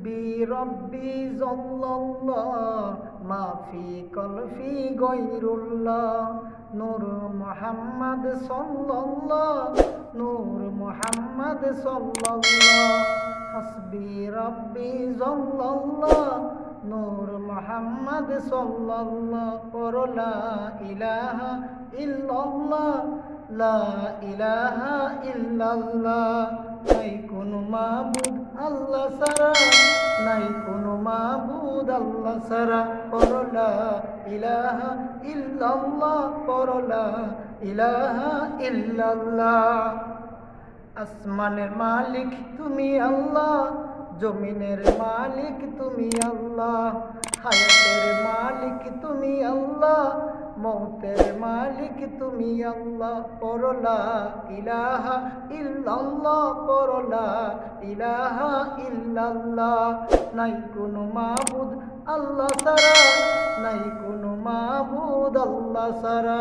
হাসবি রব্বি জল্লাল্লাহ মাফি কলফি গৈরুল্লাহ নূর মোহাম্মদ সাল্লাল্লাহ নূর মোহাম্মদ সাল্লাল্লাহ হাসবি রব্বি জল্লাল্লাহ নূর মোহাম্মদ সাল্লাল্লাহ পরলা ইলাহা ইল্লাল্লাহ লা ইলাহা ইল্লাল্লাহ নাই কোনো মাবুদ আল্লাহ সারা নাই কোনো মাবুদ আল্লাহ সারা পরলা ইলাহা ইল্লাল্লাহ পরলা ইলাহা ইল্লাল্লাহ। আসমানের মালিক তুমি আল্লাহ, জমিনের মালিক তুমি আল্লাহ, হায়াতের মালিক তুমি আল্লাহ, মৌতের মালিক তুমি আল্লাহ পরলা ইলাহা ইল্লাল্লাহ পরলা ইলাহা ইল্লাল্লাহ। নাই কোনো মাহুদ আল্লাহ সারা নাই কোনো মাহুদ আল্লাহ সারা